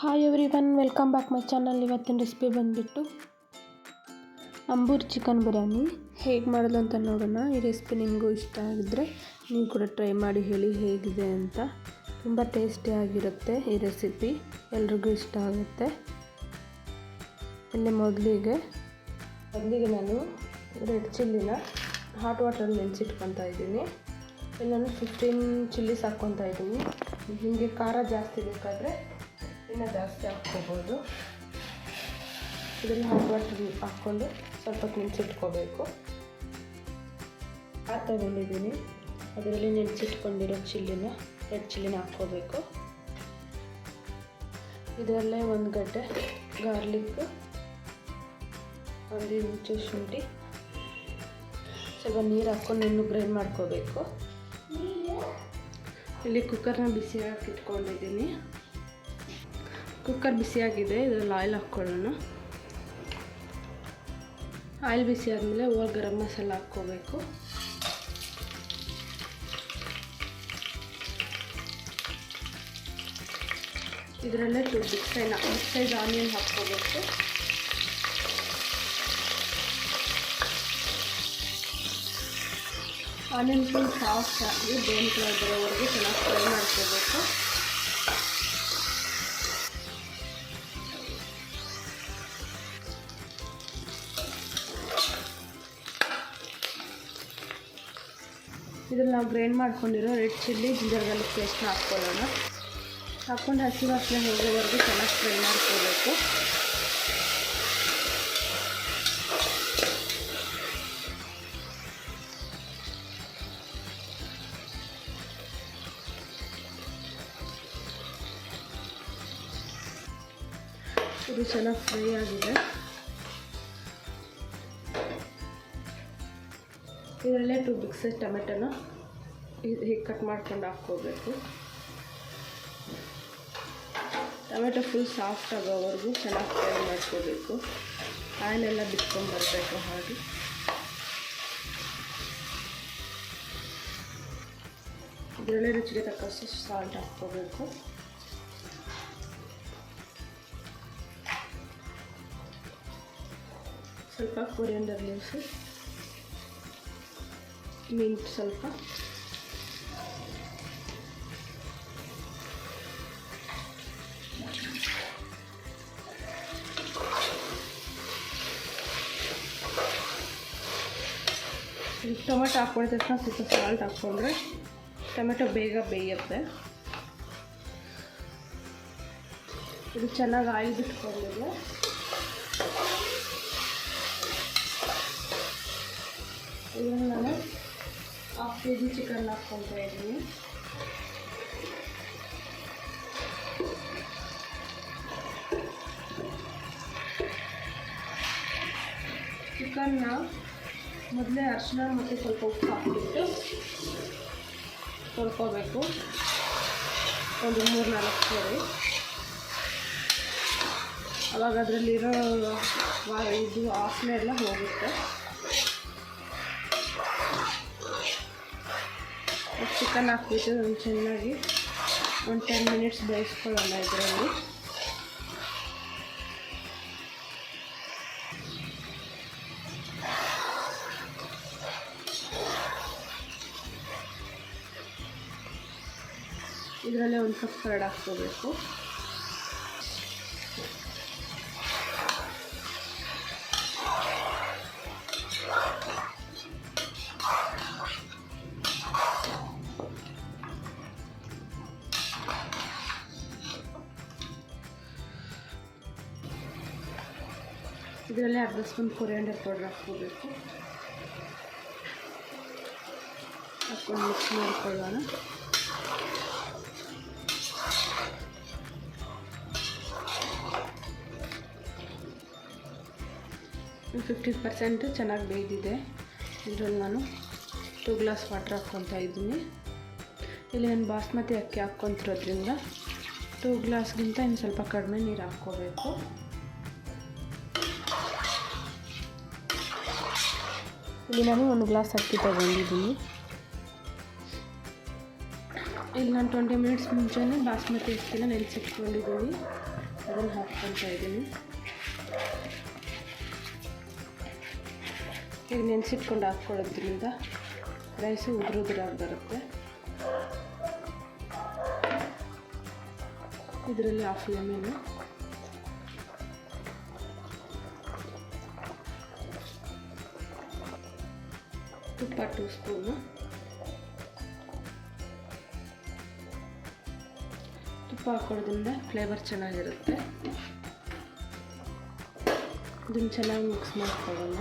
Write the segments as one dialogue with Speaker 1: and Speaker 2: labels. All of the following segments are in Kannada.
Speaker 1: Hi everyone welcome back my channel ಇವತ್ತಿನ ರೆಸಿಪಿ ಬಂದುಬಿಟ್ಟು ಅಂಬೂರ್ ಚಿಕನ್ ಬಿರಿಯಾನಿ ಹೇಗೆ ಮಾಡೋದು ಅಂತ ನೋಡೋಣ. ಈ ರೆಸಿಪಿ ನಿಮಗೂ ಇಷ್ಟ ಆಗಿದ್ರೆ ನೀವು ಕೂಡ ಟ್ರೈ ಮಾಡಿ ಹೇಳಿ ಹೇಗಿದೆ ಅಂತ. ತುಂಬ ಟೇಸ್ಟಿಯಾಗಿರುತ್ತೆ ಈ ರೆಸಿಪಿ ಎಲ್ರಿಗೂ ಇಷ್ಟ ಆಗುತ್ತೆ. ಇಲ್ಲಿ ಮೊದಲಿಗೆ ಮೊದಲಿಗೆ ನಾನು ರೆಡ್ ಚಿಲ್ಲಿನ ಹಾಟ್ ವಾಟರಲ್ಲಿ ನೆನೆಸಿಟ್ಕೊತಾ ಇದ್ದೀನಿ. ಇಲ್ಲಿ ನಾನು ಫಿಫ್ಟೀನ್ ಚಿಲ್ಲಿಸ್ ಹಾಕ್ಕೊತಾ ಇದ್ದೀನಿ. ನಿಮಗೆ ಖಾರ ಜಾಸ್ತಿ ಬೇಕಾದರೆ ಇನ್ನೂ ಜಾಸ್ತಿ ಹಾಕ್ಕೋಬೋದು. ಇದನ್ನು ವಾಟರ್ ಹಾಕ್ಕೊಂಡು ಸ್ವಲ್ಪ ನೆನೆಸಿಟ್ಕೋಬೇಕು. ಆ ತಗೊಂಡಿದ್ದೀನಿ ಅದರಲ್ಲಿ ನೆನೆಸಿಟ್ಕೊಂಡಿರೋ ಚಿಲ್ಲಿನ, ರೆಡ್ ಚಿಲ್ಲಿನ ಹಾಕ್ಕೋಬೇಕು. ಇದರಲ್ಲೇ ಒಂದು ಗಡ್ಡೆ ಗಾರ್ಲಿಕ್ ಒಂದು ಇಂಚು ಶುಂಠಿ, ಸ್ವಲ್ಪ ನೀರು ಹಾಕ್ಕೊಂಡು ಇನ್ನು ಗ್ರೈಂಡ್ ಮಾಡ್ಕೋಬೇಕು. ಇಲ್ಲಿ ಕುಕ್ಕರ್ನ ಬಿಸಿ ಇಟ್ಕೊಂಡಿದ್ದೀನಿ ಕುಕ್ಕರ್ ಬಿಸಿಯಾಗಿದೆ ಇದರಲ್ಲಿ ಆಯಿಲ್ ಹಾಕ್ಕೊಳ್ಳೋಣ ಆಯಿಲ್ ಬಿಸಿ ಆದಮೇಲೆ ಹೋಗಿ ಗರಂ ಮಸಾಲ ಹಾಕ್ಕೋಬೇಕು. ಇದರಲ್ಲೇ two big side big size onion ಹಾಕ್ಕೋಬೇಕು. ಆನಿಯನ್ ಫುಲ್ ಸಾಫ್ಟ್ ಆಗಿ ಬ್ರೌನ್ ಕಲರ್ ಬರೋವರೆಗೂ ಚೆನ್ನಾಗಿ ಫ್ರೈ ಮಾಡ್ಕೋಬೇಕು. ಇದ್ರಲ್ಲಿ ನಾವು ಗ್ರೈಂಡ್ ಮಾಡ್ಕೊಂಡಿರೋ ರೆಡ್ ಚಿಲ್ಲಿ, ಜಿಂಜರ್ ಗಾರ್ಲಿಕ್ ಪೇಸ್ಟ್ನ ಹಾಕ್ಕೊಳ್ಳೋಣ. ಹಾಕ್ಕೊಂಡು ಹಸಿ ವಾಸನೆ ಹೋಗೋವರೆಗೂ ಚೆನ್ನಾಗಿ ಫ್ರೈ ಮಾಡ್ಕೋಬೇಕು. ಇದು ಚೆನ್ನಾಗಿ ಫ್ರೈ ಆಗಿದೆ. ಇದರಲ್ಲೇ ಟು ಬಿಗ್ ಸೈಜ್ ಟೊಮೆಟೊನ ಹೀಗೆ ಕಟ್ ಮಾಡ್ಕೊಂಡು ಹಾಕ್ಕೋಬೇಕು. ಟೊಮೆಟೊ ಫುಲ್ ಸಾಫ್ಟ್ ಆಗೋವರೆಗೂ ಚೆನ್ನಾಗಿ ಫ್ರೈ ಮಾಡ್ಕೋಬೇಕು. ಆಯಿಲೆಲ್ಲ ಬಿಟ್ಕೊಂಡು ಬರಬೇಕು ಹಾಗೆ. ಇದರಲ್ಲೇ ರುಚಿಗೆ ತಕ್ಕಷ್ಟು ಸಾಲ್ಟ್ ಹಾಕ್ಕೋಬೇಕು. ಸ್ವಲ್ಪ ಕೊರಿಯಂಡರ್ ಲೀವ್ಸು ಮಿಂಟ್ ಸ್ವಲ್ಪ. ಟೊಮೆಟೊ ಹಾಕ್ಕೊಂಡ ತಕ್ಷಣ ಸ್ವಲ್ಪ ಸಾಲ್ಟ್ ಹಾಕ್ಕೊಂಡ್ರೆ ಟೊಮೆಟೊ ಬೇಗ ಬೇಯುತ್ತೆ. ಇದು ಚೆನ್ನಾಗಿ ಆಯಿಲ್ ಬಿಟ್ಕೊಂಡ್ಮೇಲೆ ಇದನ್ನು ನಾನು ಕೆ ಜಿ ಚಿಕನ್ ಹಾಕ್ಕೊತಾ ಇದ್ದೀನಿ ಚಿಕನ್ನ ಮೊದಲೇ ಅರಿಶಿನ ಮತ್ತು ಸ್ವಲ್ಪ ಉಪ್ಪು ಹಾಕ್ಬಿಟ್ಟು ತೊಳ್ಕೊಬೇಕು. ಒಂದು ಮೂರು ನಾಲ್ಕು ಸೇರಿ. ಅವಾಗ ಅದರಲ್ಲಿರೋ ಇದು ವಾಸನೆ ಎಲ್ಲ ಹೋಗುತ್ತೆ. ಚಿಕನ್ ಹಾಕ್ಬಿಟ್ಟು ಒಂದು ಚೆನ್ನಾಗಿ ಒಂದು ಟೆನ್ ಮಿನಿಟ್ಸ್ ಬೇಯಿಸ್ಕೊಳ್ಳೋಣ ಇದರಲ್ಲಿ. ಇದರಲ್ಲೇ ಒಂದು ಕಪ್ ಕರ್ಡ್ ಹಾಕ್ಕೋಬೇಕು. ಇದರಲ್ಲಿ ಅರ್ಧ ಸ್ಪೂನ್ ಕೊರಿಯಾಂಡರ್ ಪೌಡ್ರ್ ಹಾಕ್ಕೋಬೇಕು. ಹಾಕ್ಕೊಂಡು ಮಿಕ್ಸ್ ಮಾಡಿಕೊಳ್ಳೋಣ. ಫಿಫ್ಟಿ ಪರ್ಸೆಂಟು ಚೆನ್ನಾಗಿ ಬೇಯ್ದಿದೆ. ಇದರಲ್ಲಿ ನಾನು ಟೂ ಗ್ಲಾಸ್ ವಾಟ್ರ್ ಹಾಕ್ಕೊತಾ ಇದ್ದೀನಿ. ಇಲ್ಲಿ ನಾನು ಬಾಸ್ಮತಿ ಅಕ್ಕಿ ಹಾಕ್ಕೊತಿರೋದ್ರಿಂದ ಟೂ ಗ್ಲಾಸ್ಗಿಂತ ಇನ್ನು ಸ್ವಲ್ಪ ಕಡಿಮೆ ನೀರು ಹಾಕ್ಕೋಬೇಕು. ಇಲ್ಲಿ ನಾನು ಒಂದು ಗ್ಲಾಸ್ ಅಕ್ಕಿ ತೊಗೊಂಡಿದ್ದೀನಿ. ಇಲ್ಲಿ ನಾನು ಟ್ವೆಂಟಿ ಮಿನಿಟ್ಸ್ ಮುಂಚೆನೇ ಬಾಸ್ಮತಿ ಅಕ್ಕಿನ ನೆನೆಸಿಟ್ಕೊಂಡಿದ್ದೀನಿ. ಅದನ್ನು ಹಾಕ್ಕೊಳ್ತಾ ಇದ್ದೀನಿ. ಈಗ ನೆನೆಸಿಟ್ಕೊಂಡು ಹಾಕ್ಕೊಳ್ಳೋದ್ರಿಂದ ರೈಸು ಉದುರುದ್ರಾಗಿ ಬರುತ್ತೆ. ಇದರಲ್ಲಿ ಹಾಫ್ ಲೆಮನ್ನು ತುಪ್ಪ ಟೂ ಸ್ಪೂನು. ತುಪ್ಪ ಹಾಕೊಳ್ಳೋದ್ರಿಂದ ಫ್ಲೇವರ್ ಚೆನ್ನಾಗಿರುತ್ತೆ. ಇದನ್ನು ಚೆನ್ನಾಗಿ ಮಿಕ್ಸ್ ಮಾಡ್ಕೊಳ್ಳೋಣ.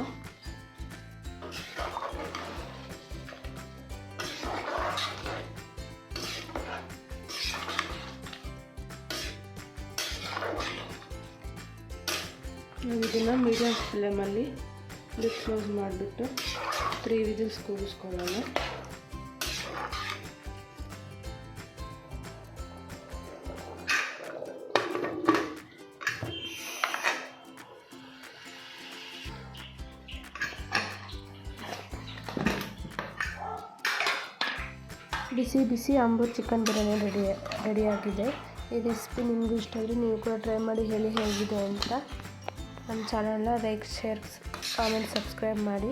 Speaker 1: ನಾವು ಇದನ್ನು ಮೀಡಿಯಮ್ ಫ್ಲೇಮಲ್ಲಿ ಕ್ಲೋಸ್ ಮಾಡಿಬಿಟ್ಟು ತ್ರೀ ವಿಜಿಲ್ಸ್ ಕೂಗಿಸ್ಕೊಳ್ಳೋಣ ಬಿಸಿ ಬಿಸಿ ಅಂಬೂರ್ ಚಿಕನ್ ಬಿರಿಯಾನಿ ರೆಡಿ ರೆಡಿಯಾಗಿದೆ ಈ ರೆಸಿಪಿ ನಿಮಗೂ ಇಷ್ಟ ಆದರೆ ನೀವು ಕೂಡ ಟ್ರೈ ಮಾಡಿ ಹೇಳಿ ಹೇಗಿದೆ ಅಂತ. ನಮ್ಮ ಚಾನಲ್ನ ಲೈಕ್, ಶೇರ್ ಕಾಮೆಂಟ್ ಸಬ್ಸ್ಕ್ರೈಬ್ ಮಾಡಿ.